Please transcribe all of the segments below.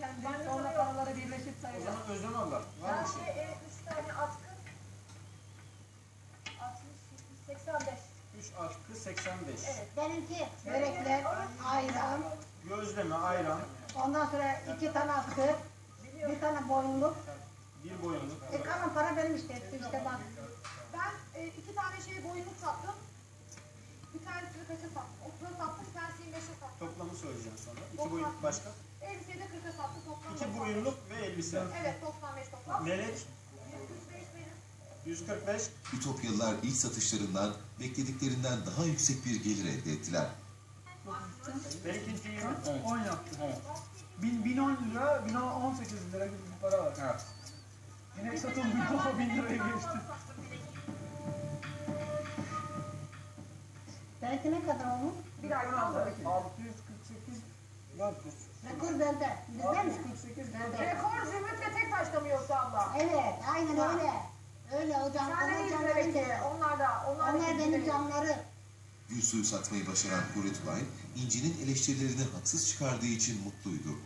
kendi sonra paraları birleşip O sayacağız. zaman Özlem abla. Var mı Ben şey? de e, üç tane atkı. 60, 85. 3 atkı 85. Evet. Benimki börekler, ayran, Gözleme, ayran, ondan sonra iki tane atkı, bir tane boyunluk. bir boyunluk. E kalan para benim işte, işte bak. Ben e, iki tane şey boyunluk sattım. Bir tanesini kaça sattım? 30'a sattım, bir tanesini 25'e sattım. Toplamı söyleyeceğim sonra. İki boyunluk başka. Elbiseyi de 40'a sattım. Toplam İki 95. boyunluk ve elbise. Evet, 95 toplam. Melek 145 benim. 145. Ütopyalılar ilk satışlarından beklediklerinden daha yüksek bir gelir elde ettiler. Benimki 20. 10 yaptı. Evet. 1000 1010 lira, 1018 lira gibi bir para var. Evet. İnek satıldı 1000 liraya geçti. Benimki ne kadar olmuş? Bir ay kaldı. 648 400. Rekor bende. Bizde mi? 148 Bende. Rekor zümrüt ve tek taşta mı yoksa abla? Evet, aynen öyle. Öyle hocam. Sen de ki. canları. Onlar da. Onlar, da Onlar benim demek. canları. Gül suyu satmayı başaran Kuretulay, İnci'nin eleştirilerini haksız çıkardığı için mutluydu.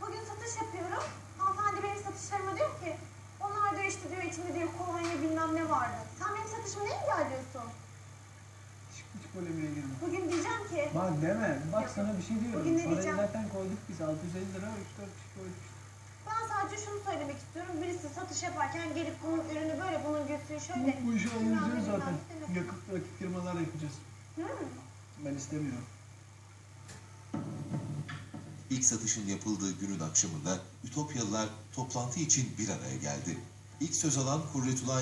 Bugün satış yapıyorum. Hanımefendi benim satışlarıma diyor ki onlar diyor işte diyor içinde diyor kolonya bilmem ne vardı. Sen benim satışımı ne engelliyorsun? Hiç, hiç polemiğe girme. Bugün ki Bak deme. Bak sana bir şey diyorum. Bugün ne Parayı diyeceğim? zaten koyduk biz. 650 lira 3-4 kişi koyduk. ben sadece şunu söylemek istiyorum. Birisi satış yaparken gelip bunun ürünü böyle bunun göğsünü şöyle. Bu, bu işi anlayacağız zaten. Yakıp rakip firmalar yapacağız. Hı. Ben istemiyorum. İlk satışın yapıldığı günün akşamında Ütopyalılar toplantı için bir araya geldi. İlk söz alan Kuretulay